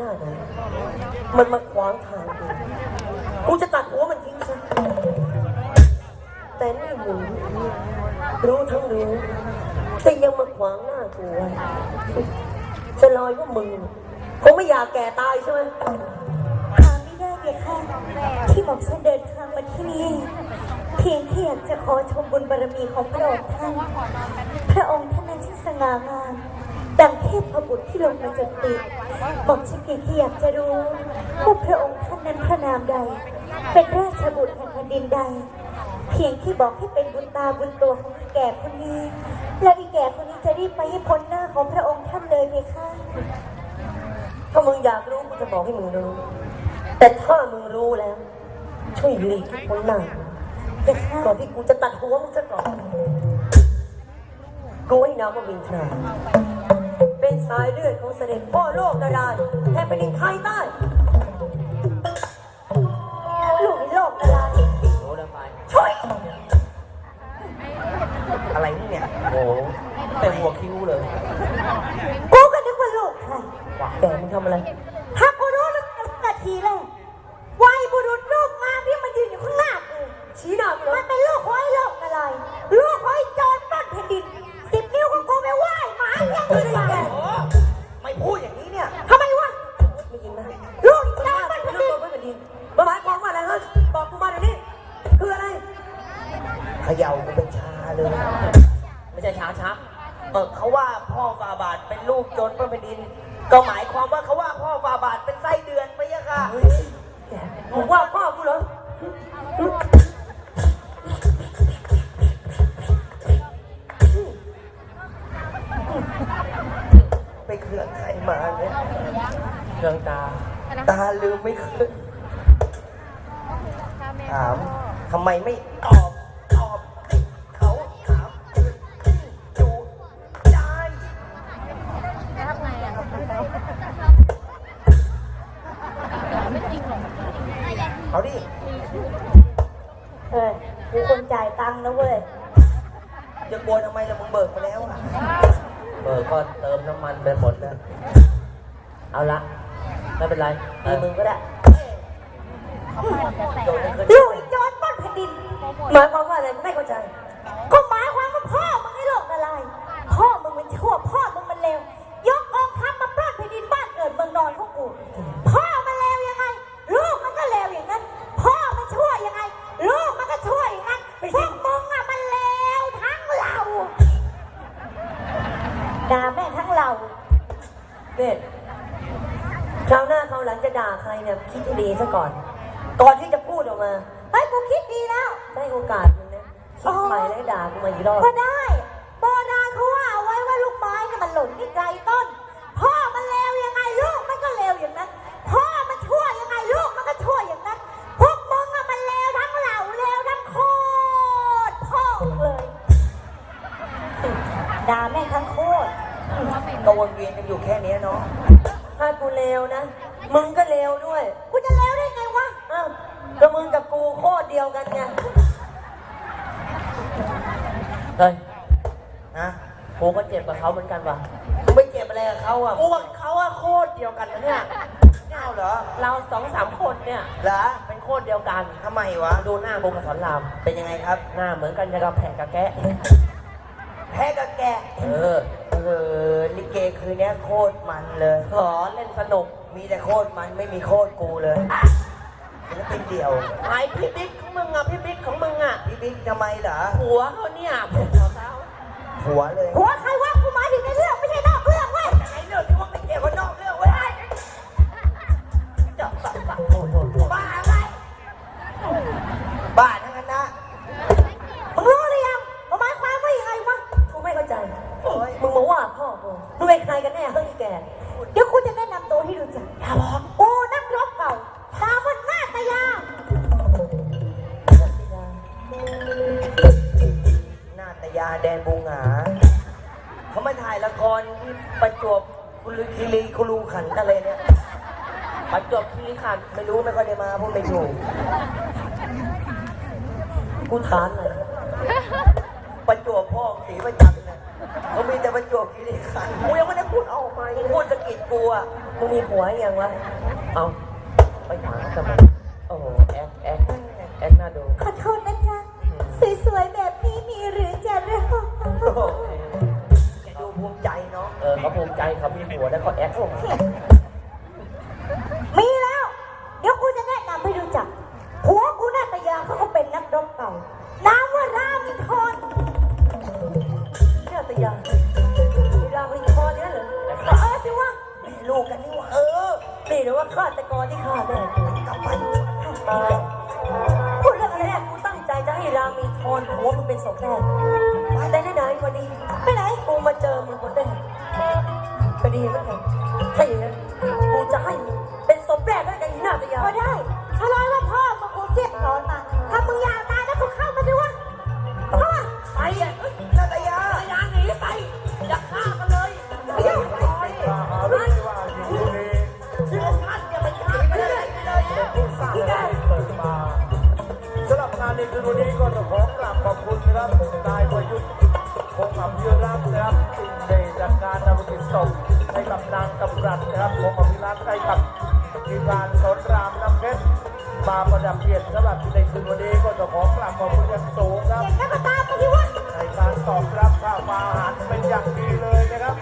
หน้าไหนมันมาขวางทางกูกูจะตัดหัวมันทิ้งซะแต่นี่มึงรู้ทั้งรู้แต่ยังมาขวางหน้ากูไว้จะลอยว่ามึงคงไม่อยากแก่ตายใช่ไหมทางไม่ได้เลยค่ะที่บอกฉันเดินทางมาที่นี่เพียงแค่อยากจะขอชมบุญบารมีของพระองค์ท่าน พระองค์ พบุตรที่ลงมาจากตึกบอกฉันเพียงแค่อยากจะรู้ว่าพระองค์ท่านนั้นพระนามใด เป็นราชบุตรแห่งแผ่นดินใด เพียงที่บอกให้เป็นบุญตาบุญตัวของอีแก่คนนี้ แล้วอีแก่คนนี้จะรีบไปให้พ้นหน้าของพระองค์ท่านเลยไหมคะถ้ามึงอยากรู้กูจะบอกให้มึงรู้ แต่ถ้ามึงรู้แล้ว ช่วยหลีกให้พ้นหน้ากูเด็กค่ะก่อนที่กูจะตัดหัวมึงซะก่อนกูให้นามว่าวินทรา เป็นสายเลือดของเสด็จพ่อโลกนาดาแห่งแผ่นดินไทยใต้ ลูกในโลกอะ พระแผ่นดินก็หมายความว่าเขาว่าพ่อฟาบาทเป็นไส้เดือนไปอะค่ะมึงว่าพ่อกูเหรอไปเครื่องใครมาเนี่ยเรื่องตา ตาลืมไม่ขึ้นถามทำไมไม่ตอบ ค์นะเว้ยจะกลัวทำไมล่ะมึงเบิกมาแล้วอะเออก็เติมน้ำมันไปหมดแล้ว เอาละ ไม่เป็นไรเออมึงก็ได้โดนให้ขึ้นลูกไอ้โจรปล้นแผ่นดิน หมายความว่า ครเนี่ยคิดให้ดีซะก่อน ก่อนที่จะพูดออกมาเฮ้ยกูคิดดีแล้ว ได้โอกาสมึงนะคิดใหม่แล้วด่ากูมาอีกรอบก็ได้โบราณเขาว่าเอาไว้ว่าลูกไม้เนี่ยมันหล่นที่ไกลต้น พ่อมันเลวยังไงลูกมันก็เลวอย่างนั้น พ่อมันชั่วยังไงลูกมันก็ชั่วอย่างนั้น พวกมึงอะมันเลวทั้งเหล่าเลวทั้งโคตรพ่อเลยด่าแม่งทั้งโคตรก็วนเวียนกันอยู่แค่เนี้ยเนาะถ้ากูเลวนะ มึงก็เลวด้วย กูจะเลวได้ไงวะอ้าวก็มึงกับกูโคตรเดียวกันไง เฮ้ยนะกูก็เจ็บกับเขาเหมือนกันว่ะกูไม่เจ็บอะไรกับเขาอะกูกับเขาอะโคตรเดียวกันนะเนี่ยเจ้าเหรอ เราสองสามคนเนี่ยเหรอ เป็นโคตรเดียวกันทำไมวะ ดูหน้ากูกับสอนราม เป็นยังไงครับ หน้าเหมือนกันอย่างกับแผะกับแกะ แพ้กับแก เออ เออลิเกคืนเนี้ยโคตรมันเลย ขอเล่นสนุก มีแต่โคตรมันไม่มีโคตรกูเลยศิลปินเดี่ยว ไอพี่บิ๊กของมึงอะพี่บิ๊กของมึงอะพี่บิ๊กทำไมเหรอหัวเขาเนี่ยผมขอเท้าหัวเลย หัวใครวะกูหมายถึงในเรื่อง แดนบูหงาเขามาถ่ายละครที่ประจวบคุรุคีรีคุรูขันธ์อะไรเนี่ยประจวบคีรีขันธ์ไม่รู้ไม่ค่อยได้มาพูดไม่ถูกกูถามหน่อยประจวบพ่อสีประจันทร์น่ะเขามีแต่ประจวบคีรีขันธ์กูยังไม่ได้พูดออกมาพูดสะกิดกูอะมึงมีผัวยังวะเอาไปถาเขาทำไมโอ้โหแอคแอคแอคน่าดูขอโทษนะจ๊ะสวยๆแบบนี้มีหรือ จะรอโอ้โหแกดูภูมิใจเนาะ เออเขาภูมิใจเขามีผัวแล้วเขาแอคส่งมีแล้ว เดี๋ยวกูจะแนะนำให้รู้จักผัวกูนาตยาเขาก็เป็นนักรบเก่า น้ำว่ารามิทอนเนี่ยตยาเวลามึงคอเนี่ยเหรอก็เออสิวะแม่ลูกกันนี่หว่าเออนี่หรือว่าฆาตกรที่ฆ่าแม่กูกลับไปพูดเรื่องอะไรเนี่ยกูตั้งใจจะให้รามีทอนผัวมึงเป็นศพแร อะนาตยาอย่าหนีไปอย่าฆ่ากันเลยไปเดี๋ยวมาวิทยาลัยหญิงลีท่านอย่าไปฆ่ากันเลยเป็นผู้สร้างและเปิดมาสำหรับงานในคืนวันนี้ก็ต้องขอกราบขอบคุณนะครับนายประยุทธ์คงอภิรักษ์นะครับสิ่งในจัดงานนำกิจศพให้กับนางกำรัดนะครับคงอภิรักษ์ให้กับทีมงานสอนรามน้ำเพชรมาประดับเกียรติสำหรับในคืนวันนี้ก็ต้องขอกราบขอบคุณ ให้การตอบรับข้าวปลาอาหารเป็นอย่างดีเลยนะครับ